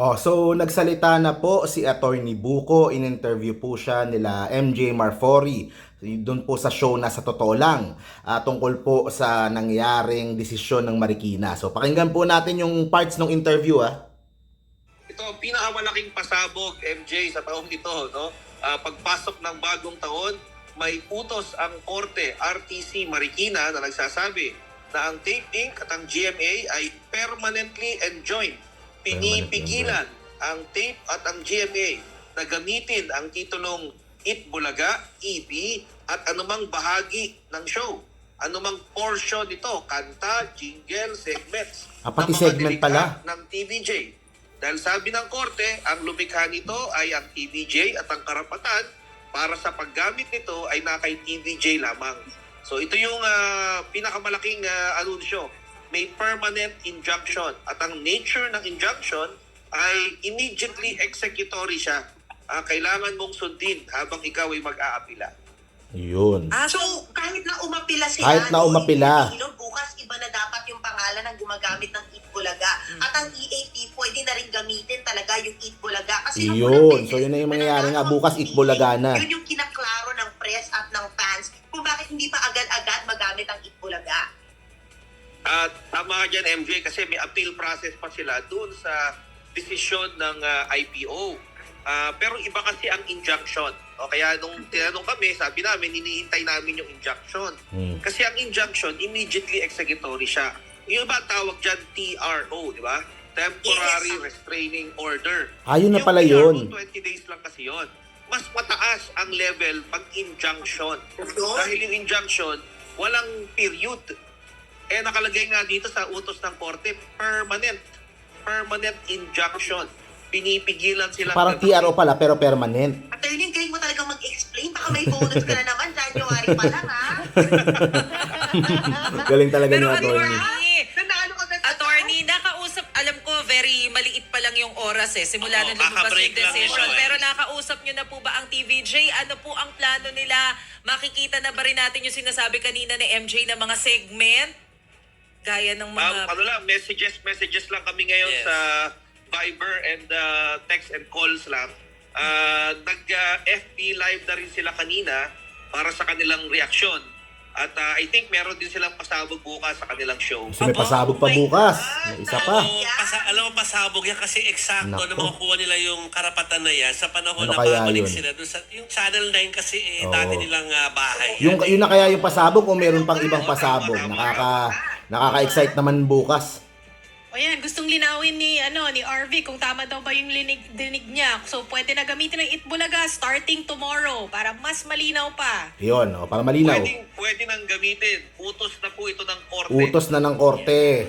Oh, so nagsalita na po si Attorney Buko, in-interview po siya nila MJ Marfori doon po sa show na sa totoo lang ah, tungkol po sa nangyaring desisyon ng Marikina. So pakinggan po natin yung parts ng interview ah. Ito ang pinakamalaking pasabog, MJ, sa taong ito. No? Ah, pagpasok ng bagong taon, may utos ang Korte RTC Marikina na nagsasabi na ang Tape Inc. at ang GMA ay permanently enjoined. Pinipigilan ang Tape at ang GMA na gamitin ang titulong It Bulaga, EP, at anumang bahagi ng show. Anumang portion nito, kanta, jingle, segments. Ah, pati segment pala. ng TVJ. Dahil sabi ng korte, ang lumikha nito ay ang TVJ at ang karapatan para sa paggamit nito ay na kay TVJ lamang. So ito yung ah, pinakamalaking ah, anunsyo. May permanent injunction at ang nature ng injunction ay immediately executory siya. Ah, kailangan mong sundin habang ikaw ay mag-aapila. Yun. Ah, so kahit na umapila sila, Kahit na no, umapila. Pilipino, bukas iba na dapat yung pangalan ng gumagamit ng Eat Bulaga. At ang EAP pwede na rin gamitin talaga yung Eat Bulaga. Kasi Yun. So, yun na yung mangyayari nga. Bukas Eat Bulaga na. Yun yung At tama ka dyan, MJ, kasi may appeal process pa sila doon sa desisyon ng ah, IPO. Ah, pero iba kasi ang injunction. O kaya nung tinanong kami, sabi namin, hinihintay namin yung injunction. Hmm. Kasi ang injunction, immediately executory siya. Yung iba tawag dyan TRO, di ba? Temporary Yes. Restraining Order. Ayun na Yung pala TRO, yun. 20 days lang kasi yun. Mas mataas ang level pag injunction. Dahil yung injunction, walang period. Eh nakalagay nga dito sa utos ng korte, permanent. Permanent injunction. Pinipigilan sila. Parang TRO pala pero permanent. At yun, galing mo talagang mag-explain. Baka may bonus ka na naman. January pa lang, ha? Galing talaga Pero ni ano Attorney. Attorney, attorney, nakausap, alam ko, very maliit pa lang yung oras eh. Simula Oo, na lumabas kaka-break yung lang decision. ito eh. Pero nakausap nyo na po ba ang TVJ? Ano po ang plano nila? Makikita na ba rin natin yung sinasabi kanina ni MJ na mga segment? Gaya ng mga... Um, ano lang, messages, messages lang kami ngayon Yes. sa Viber and uh, text and calls lang. Uh, Nag-FB live na rin sila kanina para sa kanilang reaksyon. At uh, I think meron din silang pasabog bukas sa kanilang show. So may pasabog pa oh bukas. May isa pa. Oo, pasa, alam mo, pasabog yan kasi eksakto na makukuha nila yung karapatan na yan sa panahon Ano na babalik yun? sila. Doon sa, yung Channel 9 kasi eh, Oo. dati nilang ah, bahay. Yung, yun na kaya yung pasabog o meron pang ibang pasabog? Nakaka, nakaka-excite naman bukas. O yan, gustong linawin ni ano ni RV kung tama daw ba yung linig, dinig niya. So pwede na gamitin ng Itbulaga starting tomorrow para mas malinaw pa. Yun, o, para malinaw. Pwede, pwede nang gamitin. Utos na po ito ng korte. Utos na ng korte.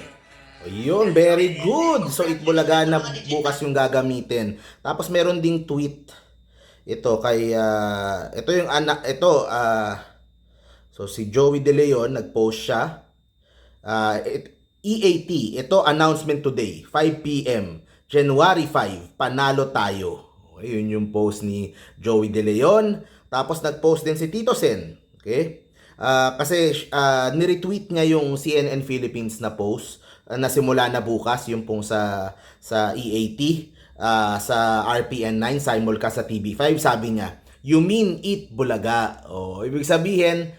Yun, very good. So, Itbulaga na bukas yung gagamitin. Tapos, meron ding tweet. Ito, kay, ah, ito yung anak, ito, ah, so, si Joey De Leon, nag-post siya. Ah, it- EAT, ito, announcement today, 5 p.m., January 5, panalo tayo. Ayun yung post ni Joey De Leon. Tapos, nag-post din si Tito Sen. Okay? Ah, kasi ah, niretweet niya yung CNN Philippines na post ah, na simula na bukas yung pong sa sa EAT ah, sa RPN 9 simulcast sa TV5 sabi niya you mean eat bulaga oh ibig sabihin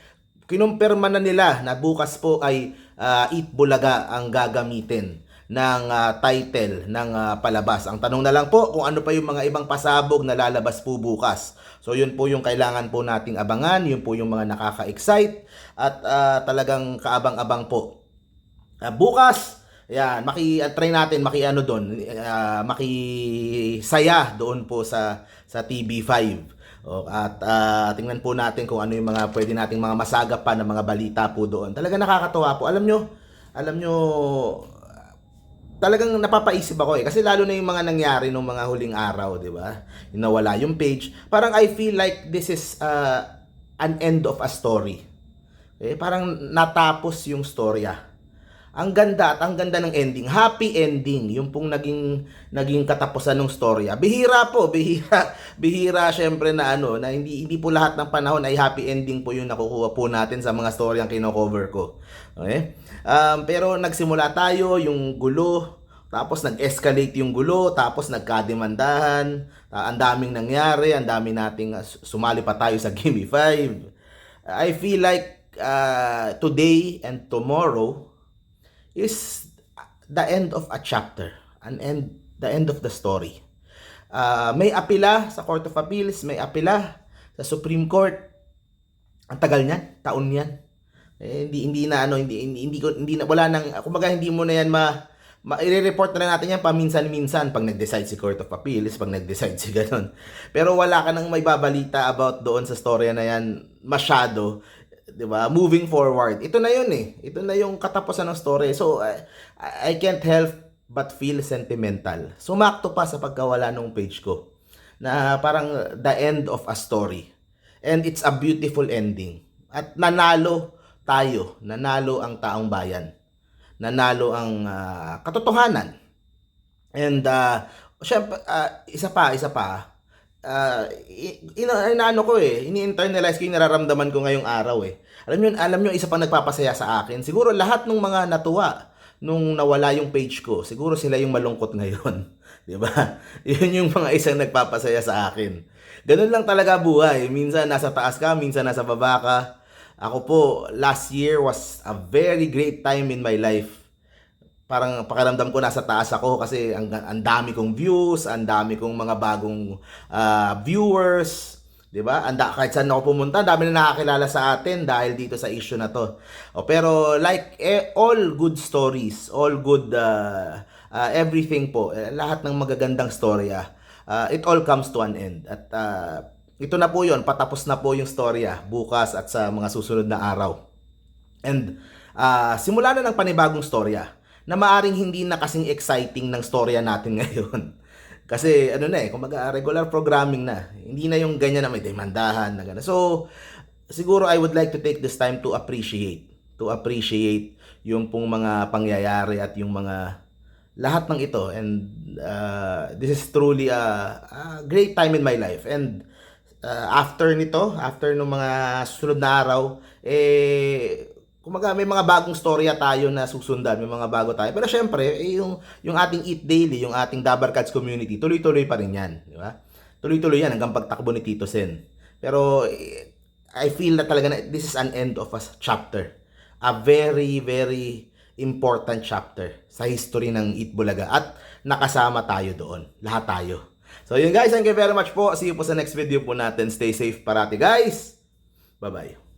kinumpirma na nila na bukas po ay ah, eat bulaga ang gagamitin ng ah, title ng ah, palabas. Ang tanong na lang po kung ano pa yung mga ibang pasabog na lalabas po bukas. So yun po yung kailangan po nating abangan, yun po yung mga nakaka-excite at ah, talagang kaabang-abang po. Ah, bukas, yan, maki ah, try natin maki ano doon, ah, makisaya doon po sa sa TB5. O, at ah, tingnan po natin kung ano yung mga pwede nating mga masagap pa na mga balita po doon. Talaga nakakatuwa po. Alam nyo, alam nyo, talagang napapaisip ako eh. Kasi lalo na yung mga nangyari nung mga huling araw, di ba? Yung nawala yung page. Parang I feel like this is uh, an end of a story. Eh, parang natapos yung storya. Ang ganda at ang ganda ng ending. Happy ending. Yung pong naging naging katapusan ng storya. Bihira po, bihira. Bihira syempre na ano, na hindi hindi po lahat ng panahon ay happy ending po yung nakukuha po natin sa mga story ang kino-cover ko. Okay? Um, pero nagsimula tayo yung gulo, Tapos nag-escalate yung gulo, tapos nagkademandahan, ah, ang daming nangyari, ang dami nating ah, sumali pa tayo sa Gimme 5. I feel like uh, today and tomorrow is the end of a chapter, an end, the end of the story. Ah, may apila sa Court of Appeals, may apila sa Supreme Court. Ang tagal niyan, taon niyan. Eh, hindi hindi na ano, hindi hindi, hindi hindi na wala nang kumbaga hindi mo na yan ma, ma i-report na natin yan paminsan-minsan pag nag-decide si Court of Appeals, pag nag-decide si ganun. Pero wala ka nang may babalita about doon sa storya na yan masyado. 'Di ba? Moving forward. Ito na 'yun eh. Ito na yung katapusan ng story. So I, I can't help but feel sentimental. Sumakto pa sa pagkawala ng page ko na parang the end of a story. And it's a beautiful ending. At nanalo tayo, nanalo ang taong bayan. Nanalo ang ah, katotohanan. And uh, syempre, ah, isa pa, isa pa, uh, ina, inaano ko eh, ini-internalize ko yung nararamdaman ko ngayong araw eh. Alam niyo, alam niyo isa pang nagpapasaya sa akin. Siguro lahat ng mga natuwa nung nawala yung page ko, siguro sila yung malungkot ngayon. 'Di ba? Yun yung mga isang nagpapasaya sa akin. Ganun lang talaga buhay. Minsan nasa taas ka, minsan nasa baba ka. Ako po, last year was a very great time in my life parang pakiramdam ko nasa taas ako kasi ang, ang dami kong views, ang dami kong mga bagong ah, viewers, 'di ba? Anda kahit saan ako pumunta, dami na nakakilala sa atin dahil dito sa issue na 'to. O pero like eh, all good stories, all good ah, ah, everything po, eh, lahat ng magagandang storya, ah, it all comes to an end. At ah, ito na po 'yon, patapos na po yung storya bukas at sa mga susunod na araw. And ah simula na ng panibagong storya na maaring hindi na kasing exciting ng storya natin ngayon. Kasi ano na eh, kumbaga regular programming na. Hindi na yung ganyan na may demandahan na gano'n. So, siguro I would like to take this time to appreciate. To appreciate yung pong mga pangyayari at yung mga lahat ng ito. And uh, this is truly a, a great time in my life. And uh, after nito, after nung mga susunod na araw, eh, kumaga may mga bagong storya tayo na susundan, may mga bago tayo. Pero syempre, eh, yung, yung ating Eat Daily, yung ating Dabar Cats community, tuloy-tuloy pa rin yan. Di ba? Tuloy-tuloy yan hanggang pagtakbo ni Tito Sen. Pero eh, I feel na talaga na this is an end of a chapter. A very, very important chapter sa history ng Eat Bulaga. At nakasama tayo doon. Lahat tayo. So yun guys, thank you very much po. See you po sa next video po natin. Stay safe parati guys. Bye-bye.